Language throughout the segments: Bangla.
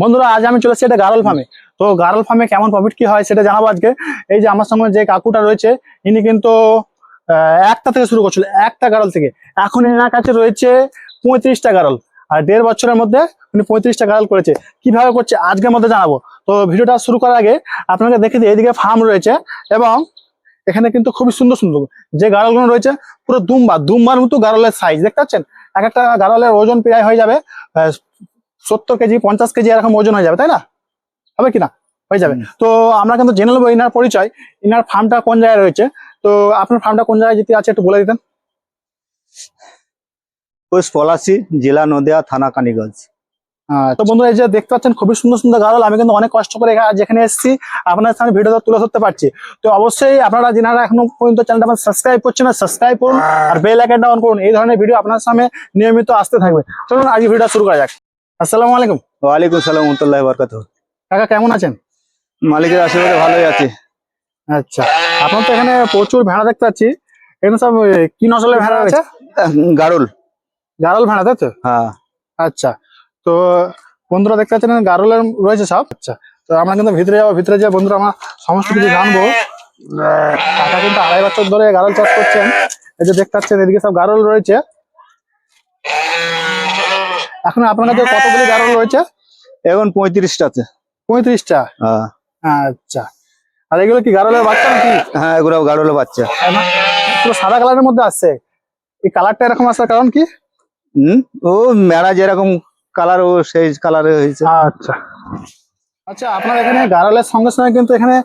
বন্ধুরা, আজ আমি চলেছি এটা গারল ফার্মে তো গারল ফার্মে কেমন প্রফিট কি হয় সেটা জানাব আজকে। এই যে আমার সঙ্গে যে কাকুটা রয়েছে, ইনি কিন্তু একটা থেকে শুরু করছিল, একটা গারল থেকে। এখন এনার কাছে রয়েছে পঁয়ত্রিশটা গারল। আর দেড় বছরের মধ্যে উনি পঁয়ত্রিশটা গারল করেছে। কীভাবে করছে, আজকের মধ্যে জানাব। তো ভিডিওটা শুরু করার আগে আপনাকে দেখে দিই এইদিকে ফার্ম রয়েছে এবং এখানে কিন্তু খুবই সুন্দর সুন্দর, যে গারলগুলো রয়েছে, পুরো দুম্বা দুম্বার মতো গারলের সাইজ দেখতে পাচ্ছেন? এক একটা গারলের ওজন প্রায় হয়ে যাবে সত্তর কেজি পঞ্চাশ কেজি এরকম ওজন হয়ে যাবে তাই না? হবে কিনা হয়ে যাবে। তো আমরা কিন্তু জেনে নেব ইনার পরিচয় ইনার ফার্মটা কোন জায়গায় রয়েছে। তো আপনার ফার্মটা কোন জায়গায় যেতে আছে একটু বলে দিতেন। পোস্ট পলাশি জেলা নদিয়া থানা কালীগঞ্জ। আহ, তো বন্ধুরা এই যে দেখতে পাচ্ছেন খুবই সুন্দর সুন্দর গারল আমি কিন্তু অনেক কষ্ট করে যেখানে এসেছি আপনার সামনে ভিডিওটা তুলে ধরতে পারছি। তো অবশ্যই আপনারা যারা এখনও পর্যন্ত চ্যানেলটা সাবস্ক্রাইব করছেন না সাবস্ক্রাইব করুন আর বেল আইকনটা অন করুন। এই ধরনের ভিডিও আপনার সামনে নিয়মিত আসতে থাকবে। চলুন আজকে ভিডিওটা শুরু করা যাক। আসসালামু আলাইকুম। ওয়ালাইকুম সালাম রহমতুল্লাহ বরকাত। কাকা কেমন আছেন? মালিকের আশীর্বাদে ভালোই আছে। আচ্ছা আপনার তো এখানে প্রচুর ভেড়া দেখতে পাচ্ছি। এখানে সব কি নসলের ভেড়া আছে আহ, গারুল। ভেড়া তাই তো? হ্যাঁ। আচ্ছা তো বন্ধুরা দেখতে পাচ্ছেন গারলের রয়েছে সব। আচ্ছা তো আমরা কিন্তু ভিতরে যাব ভিতরে যাব বন্ধুরা আমরা সমস্ত কিছু জানব। কাকা কিন্তু আড়াই বছর ধরে গারল চাষ করছেন। এই যে দেখতে পাচ্ছেন এদিকে সব গারল রয়েছে। এখন আপনার কাছে কতগুলি গারল রয়েছে? এখন পঁয়ত্রিশটা আছে। পঁয়ত্রিশটা? হ্যাঁ। আচ্ছা। আর এগুলো কি গারলের বাচ্চা নাকি? হ্যাঁ এগুলো গারুলের বাচ্চা। পুরো সাদা কালারের মধ্যে আসছে এই কালারটা এরকম আসার কারণ কি? হুম? ও মেলা যেরকম কালার ও সেই কালারে হয়েছে। আচ্ছা। আচ্ছা আপনার এখানে গাড়ালের সঙ্গে সঙ্গে কিন্তু এখানে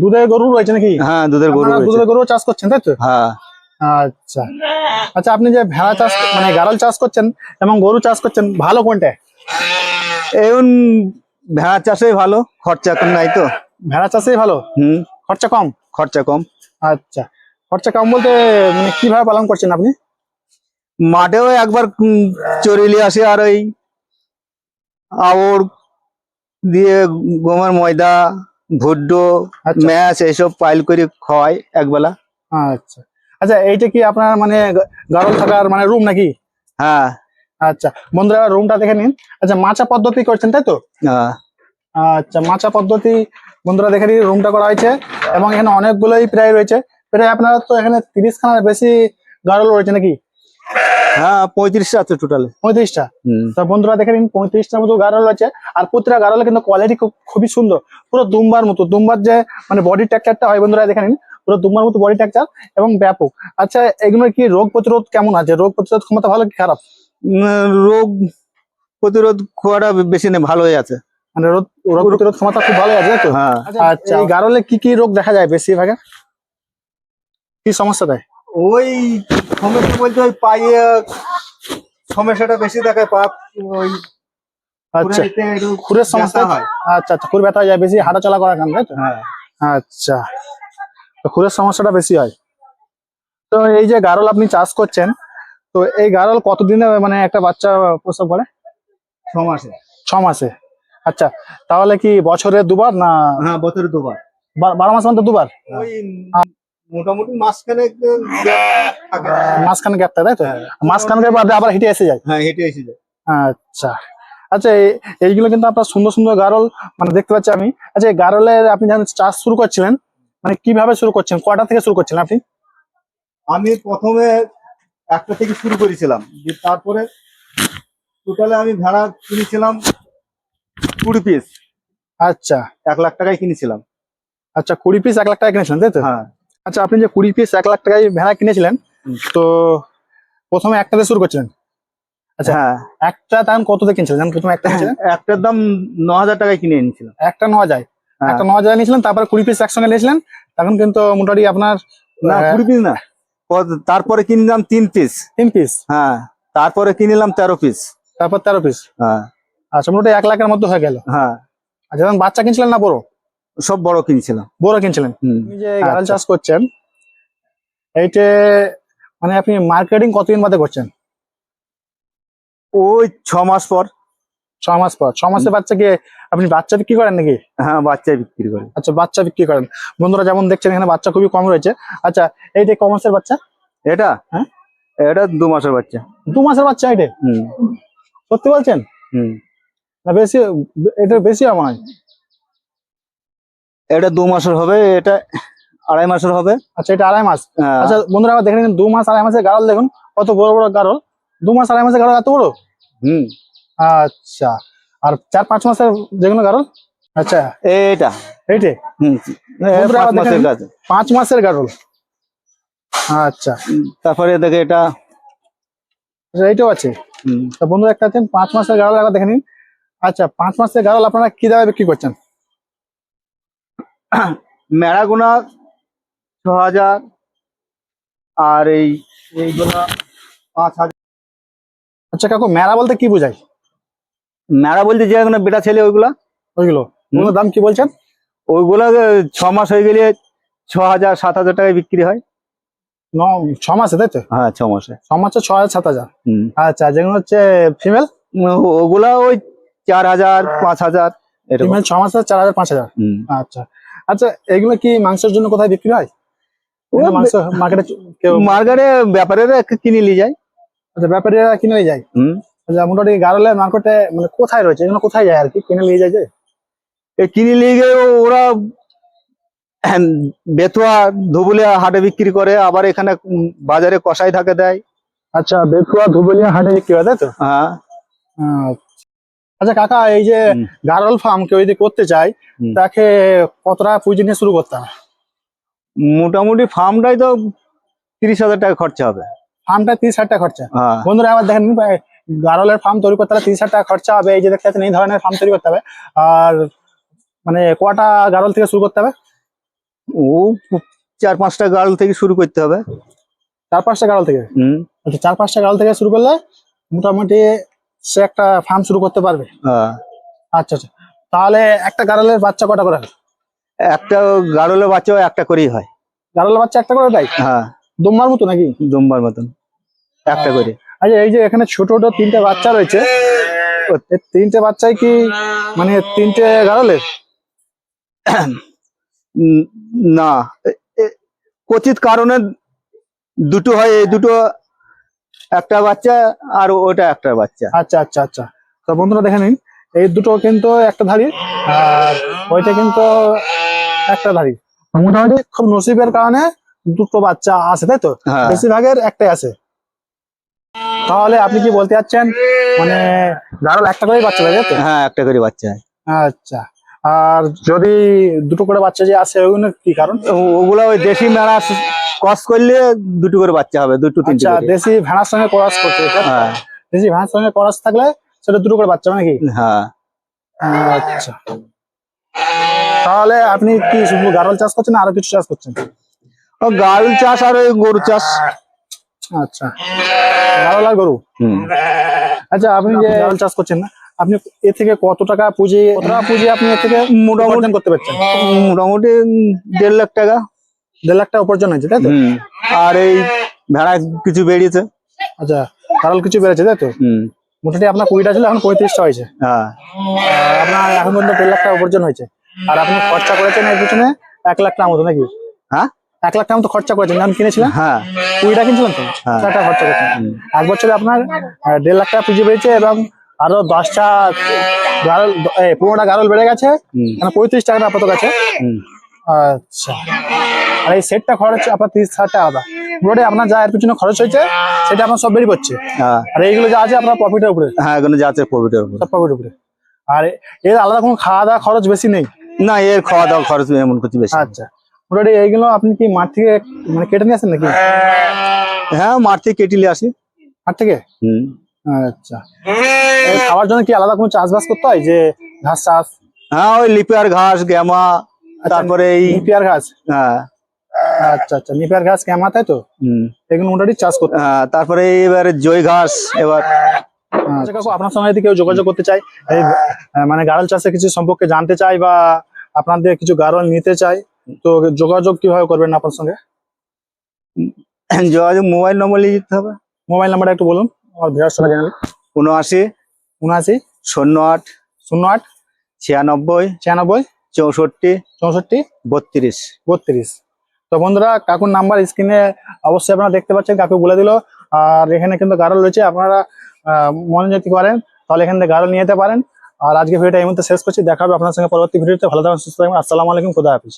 দুধের গরু রয়েছে নাকি? হ্যাঁ দুধের গরু দুধের গরু চাষ করছেন তাই তো? হ্যাঁ। আচ্ছা। আচ্ছা আপনি যে ভেড়া চাষ মানে গাড়াল চাষ করছেন এবং গরু চাষ করছেন ভালো কোনটা? এখন ভেড়া চাষে ভালো খরচা কম নাই তো। ভেড়া চাষেই ভালো? হুম। খরচা কম? খরচা কম। আচ্ছা। খরচা কম বলতে মানে কীভাবে পালন করছেন আপনি? মাঠেও একবার চড়িয়ে আসে আর ওই আবর দিয়ে গমের ময়দা ভুড্ডো আচ্ছা। ম্যাচ এইসব পাইল করে খাওয়াই একবেলা। আচ্ছা। আচ্ছা এইটা কি আপনার মানে গা- গাড়ল থাকার মানে রুম নাকি? হ্যাঁ। আচ্ছা বন্ধুরা রুমটা দেখে নিন। আচ্ছা মাচা পদ্ধতি করছেন তাই তো? হ্যাঁ। আচ্ছা মাচা পদ্ধতি বন্ধুরা দেখে নিন রুমটা করা হয়েছে এবং এখানে অনেকগুলোই প্রায় রয়েছে। প্রায় আপনার তো এখানে তিরিশ খানার বেশি গারল রয়েছে নাকি? হ্যাঁ পঁয়ত্রিশটা আছে টোটালে পঁয়ত্রিশটা? তো বন্ধুরা দেখে নিন পঁয়ত্রিশটার মতো গাড়ল রয়েছে। আর প্রতিটা গাড়লে কিন্তু কোয়ালিটি খুব খুবই সুন্দর। পুরো দুম্বার মতো দুম্বার যে মানে বডি ট্রাকচারটা হয় বন্ধুরা দেখে নিন। পুরো দুম্বার মতো বডি ট্রাকচার এবং ব্যাপক। আচ্ছা এগুলোর কি রোগ প্রতিরোধ কেমন আছে? রোগ প্রতিরোধ ক্ষমতা ভালো কি খারাপ? উম, রোগ প্রতিরোধ খোয়াটা বেশি নেই ভালোই আছে। মানে রোগ রোগ প্রতিরোধ ক্ষমতা খুব ভালো আছে তো? হ্যাঁ। আচ্ছা এই গাড়লে কি কি রোগ দেখা যায় বেশিরভাগে? কি সমস্যা দেয়? ওই সমস্যা বলতে ওই পায়ে সমস্যাটা বেশি দেখায় পা ওই আচ্ছা খুরের সমস্যা হয়। আচ্ছা আচ্ছা খুর ব্যথা হয়ে যায় বেশি হাঁটা চলা করার কারণে তাই তো? হ্যাঁ। আচ্ছা। তো খুরের সমস্যাটা বেশি হয়। তো এই যে গারল আপনি চাষ করছেন তো এই গারল কতদিনে মানে একটা বাচ্চা প্রসব করে? ছ মাসে। ছ মাসে। আচ্ছা তাহলে কি বছরে দুবার না হ্যাঁ বছরে দুবার। বারো মাস মধ্যে দুবার? মোটামুটি মাঝখানে গ্যাপটা তাই তো? মাঝখানে বাদে আবার হিটে এসে যায়? হ্যাঁ হেঁটে এসে যায়। আচ্ছা। আচ্ছা এই- এইগুলো কিন্তু আপনার সুন্দর সুন্দর গারল মানে দেখতে পাচ্ছি আমি। আচ্ছা এই গারলের আপনি যখন চাষ শুরু করছিলেন মানে কীভাবে শুরু করছেন? কটা থেকে শুরু করছেন আপনি? আমি প্রথমে একটা থেকে শুরু করেছিলাম তারপরে টোটালে আমি ভেড়া কিনেছিলাম কুড়ি পিস আচ্ছা। এক লাখ টাকায় কিনেছিলাম। আচ্ছা কুড়ি পিস এক লাখ টাকা কিনেছিলেন তাই তো? হ্যাঁ। আচ্ছা আপনি যে কুড়ি পিস এক লাখ টাকায় ভেড়া কিনেছিলেন তো প্রথমে একটাতে শুরু করছিলেন? আচ্ছা। হ্যাঁ। একটা দাম কত কিনছিলেন? প্রথমে একটা একটার দাম ন হাজার টাকায় কিনে এনেছিলাম। একটা ন হ্যাঁ। একটা নেওয়া যায় নিয়েছিলেন তারপরে কুড়ি পিস একসঙ্গে নিয়েছিলেন তখন কিন্তু মোটামুটি আপনার না কুড়ি পিস না। তারপরে কিনলাম তিন পিস তিন পিস হ্যাঁ তারপরে কিনলাম তেরো পিস তারপর তেরো পিস হ্যাঁ। আচ্ছা মোটামুটি এক লাখের মধ্যে হয়ে গেল। হ্যাঁ। আচ্ছা যখন বাচ্চা কিনছিলেন না বড়? সব বড় কিনছিলাম। বড় কিনছিলেন? যে গাড়াল আচ্ছা। চাষ করছেন এইটা মানে আপনি মার্কেটিং কতদিন বাদে করছেন? ওই ছ মাস পর। ছ মাস পর ছ মাসের বাচ্চাকে আপনি বাচ্চা বিক্রি করেন নাকি? হ্যাঁ বাচ্চা বিক্রি করে। আচ্ছা বাচ্চা বিক্রি করেন। বন্ধুরা যেমন দেখছেন এখানে বাচ্চা খুবই কম রয়েছে। আচ্ছা এইটা ক মাসের বাচ্চা? এটা? হ্যাঁ? এটা দু মাসের বাচ্চা। দু মাসের বাচ্চা এটা? হুম। সত্যি বলছেন? হুম। না বেশি এটা বেশি আমার। এটা দু মাসের হবে এটা আড়াই মাসের হবে। আচ্ছা এটা আড়াই মাস। হ্যাঁ, আচ্ছা বন্ধুরা আবার দেখে নিন দু মাস আড়াই মাসের গাড়ল দেখুন কত বড় বড় গাড়ল দু মাস আড়াই মাসের গাড়ল এত বড়? হুম। আচ্ছা। আর চার পাঁচ মাসের যে কোনো গাড়ল আচ্ছা। এইটা। এইটে? হুম। পাঁচ মাসের গাড়ল আচ্ছা। তারপরে দেখে এটা। এইটাও আছে। হুম, তা বন্ধুরা একটা আছেন পাঁচ মাসের গাড়ল একবার দেখে নিন। আচ্ছা পাঁচ মাসের গাড়ল আপনারা কি দামে বিক্রি করছেন? ম্যাড়াগুনা ছ হাজার আর এই এইগুলা পাঁচ হাজার। আচ্ছা কাকু মেলা বলতে কি বোঝায়? ম্যাড়া বলতে যে কোনো বেটা ছেলে ওইগুলা? ওইগুলো। ওগুলোর দাম কি বলছেন? ওইগুলা ছ মাস হয়ে গেলে ছ হাজার সাত হাজার টাকায় বিক্রি হয়। ন ছ মাসে তাই তো? হ্যাঁ ছ মাসে। ছ মাসে ছ হাজার সাত হাজার? আচ্ছা যেগুলো হচ্ছে ফিমেল ওগুলা ওই চার হাজার পাঁচ হাজার ফিমেল ছ মাসে চার হাজার পাঁচ হাজার। আচ্ছা। আচ্ছা এগুলো কি মাংসের জন্য কোথায় বিক্রি হয়? মাংস মার্কেটে মার্কেটে ব্যাপারেরা কিনে নিয়ে যায়। আচ্ছা ব্যাপারীরা কিনে নিয়ে যায়? মোটামুটি গারলের মার্কেটে মানে কোথায় রয়েছে? এগুলো কোথায় যায় আর কি? কিনে নিয়ে যায় যে? এই কিনে নিয়ে গিয়ে ওরা বেতুয়া ধুবুলিয়া হাটে বিক্রি করে আবার এখানে বাজারে কষাই থাকে দেয়। আচ্ছা বেতুয়া ধুবুলিয়া হাটে বিক্রি হয় তাই তো? হ্যাঁ। আচ্ছা কাকা এই যে। গারল ফার্ম কেউ যদি করতে চায় তাকে কত টাকা পুঁজি নিয়ে শুরু করতে হবে? মোটামুটি ফার্মটাই তো তিরিশ হাজার টাকা খরচা হবে। ফার্মটা তিরিশ হাজার টাকা খরচা। হ্যাঁ। বন্ধুরা আবার দেখেন গারলের ফার্ম তৈরি করতে হলে তিরিশ হাজার টাকা খরচা হবে। এই যে দেখতে পাচ্ছেন এই ধরনের ফার্ম তৈরি করতে হবে। আর মানে কটা গারল থেকে শুরু করতে হবে? ও চার পাঁচটা গার্ল থেকে শুরু করতে হবে। চার পাঁচটা গারল থেকে? হুম। আচ্ছা চার পাঁচটা গারল থেকে শুরু করলে মোটামুটি সে একটা ফার্ম শুরু করতে পারবে। হ্যাঁ। আচ্ছা আচ্ছা। তাহলে একটা গারলের বাচ্চা কটা করে একটা গাড়লের বাচ্চা একটা করেই হয়। গারলের বাচ্চা একটা করে দেয়? হ্যাঁ। দমবার মতো নাকি? জম্বার মতন। একটা করে। আচ্ছা এই যে এখানে ছোট ছোট তিনটে বাচ্চা রয়েছে। তিনটে বাচ্চাই কি মানে তিনটে গারলের? না। কচিত কারণে দুটো হয় এই দুটো একটা বাচ্চা আর ওটা একটা বাচ্চা। আচ্ছা আচ্ছা আচ্ছা। তো বন্ধুরা দেখে নিন এই দুটো কিন্তু একটা ধারি আর ওইটা কিন্তু একটা ধারি মোটামুটি খুব নসিবের কারণে দুটো বাচ্চা আছে তাই তো? হ্যাঁ। বেশিরভাগের একটাই আছে। তাহলে আপনি কি বলতে চাচ্ছেন? মানে গারল একটা করেই বাচ্চা তাই তো? হ্যাঁ একটা করে বাচ্চা হয়। আচ্ছা। আর যদি দুটো করে বাচ্চা যে আছে ওগুলো কি কারণ? ওগুলো ওই দেশি মেলা কস করলে দুটো করে বাচ্চা হবে দুটো তিনটে আচ্ছা দেশি ভেড়ার সঙ্গে করাস করতে হ্যাঁ। দেশি ভেড়ার সঙ্গে করাস থাকলে সেটা দুটো করে বাচ্চা নাকি? হ্যাঁ। আচ্ছা। তাহলে আপনি কি শুধু গারল চাষ করছেন আরও কিছু চাষ করছেন? ও গাড়ল চাষ আর ওই গরু চাষ। আচ্ছা। আর গরু? আচ্ছা আপনি যে গারল চাষ করছেন না? আপনি এ থেকে কত টাকা পুঁজি কত টাকা পুঁজি আপনি এ থেকে মোটামুটি করতে পারছেন? মোটামুটি দেড় লাখ টাকা। দেড় লাখ টাকা উপার্জন হয়েছে তাই তো? আর এই ভেড়া কিছু বেরিয়েছে। আচ্ছা গারল কিছু বেড়েছে তাই তো? মোটামুটি আপনার কুড়িটা ছিল এখন পঁয়ত্রিশটা হয়েছে। হ্যাঁ। আপনার এখন পর্যন্ত দেড় লাখ টাকা উপার্জন হয়েছে। আর আপনি খরচা করেছেন এর পিছনে এক লাখ টাকা মতো নাকি? হ্যাঁ? এক লাখ টাকা মতো খরচা করেছেন। যখন কিনেছিলেন হ্যাঁ। কুড়িটা কিনছিলেন তো? হ্যাঁ। টাকা খরচা করছেন। এক বছরে আপনার দেড় লাখ টাকা পুঁজি পেয়েছে এবং আরও দশটা গারল পনেরোটা গারল বেড়ে গেছে। মানে পঁয়ত্রিশ টাকা আপাতত গেছে? আচ্ছা। আর এই সেটটা খরচ আপনার তিরিশ হাজার টাকা আলাদা। আপনার যা এর পিছনে খরচ হয়েছে সেটা আপনার সব বেরিয়ে পড়ছে। হ্যাঁ। আর এইগুলো যা আছে আপনার প্রফিটের উপরে। হ্যাঁ এখানে যাচ্ছে প্রফিটের উপর। সব প্রফিটের উপরে। আর এর আলাদা কোনো খাওয়া দাওয়া খরচ বেশি নেই? না এর খাওয়া দাওয়া খরচ এমন কিছু বেশি। আচ্ছা। মোটামুটি এইগুলো আপনি কি মাঠ থেকে মানে কেটে নিয়ে আসেন নাকি? হ্যাঁ মাঠ থেকে কেটিলে আসি। হাট থেকে? আচ্ছা। খাওয়ার জন্য কি আলাদা কোনো চাষবাস করতে হয়? যে ঘাস চাষ? হ্যাঁ ওই লিপিয়ার ঘাস গ্যামা তারপরে এই নিপিয়ার ঘাস? হ্যাঁ। আচ্ছা আচ্ছা নিপিয়ার ঘাস কেমন তাই তো? এগুলো মোটামুটি চাষ করতে হ্যাঁ, তারপরে এবারে জয় ঘাস এবার আচ্ছা কাকু আপনার সঙ্গে যদি কেউ যোগাযোগ করতে চাই মানে গাড়ল চাষের কিছু সম্পর্কে জানতে চাই বা আপনাদের কিছু গাড়ল নিতে চায় তো যোগাযোগ কীভাবে করবেন আপনার সঙ্গে? যোগাযোগ মোবাইল নম্বর নিয়ে যেতে হবে। মোবাইল নাম্বারটা একটু বলুন আমার ভিড়ার সঙ্গে জানালে উনআশি উনআশি শূন্য আট শূন্য আট ছিয়ানব্বই ছিয়ানব্বই চৌষট্টি চৌষট্টি বত্রিশ। বত্রিশ। তো বন্ধুরা কাকুর নাম্বার স্ক্রিনে অবশ্যই আপনারা দেখতে পাচ্ছেন কাকু বলে দিল। আর এখানে কিন্তু গারল রয়েছে আপনারা মনে যদি করেন তাহলে এখান থেকে গারল নিয়ে যেতে পারেন। আর আজকে ভিডিওটা এই মুহূর্তে শেষ করছি দেখা হবে আপনার সঙ্গে পরবর্তী ভিডিওতে ভালো থাকবেন সুস্থ থাকবেন আসসালামু আলাইকুম খুদা হাফিজ।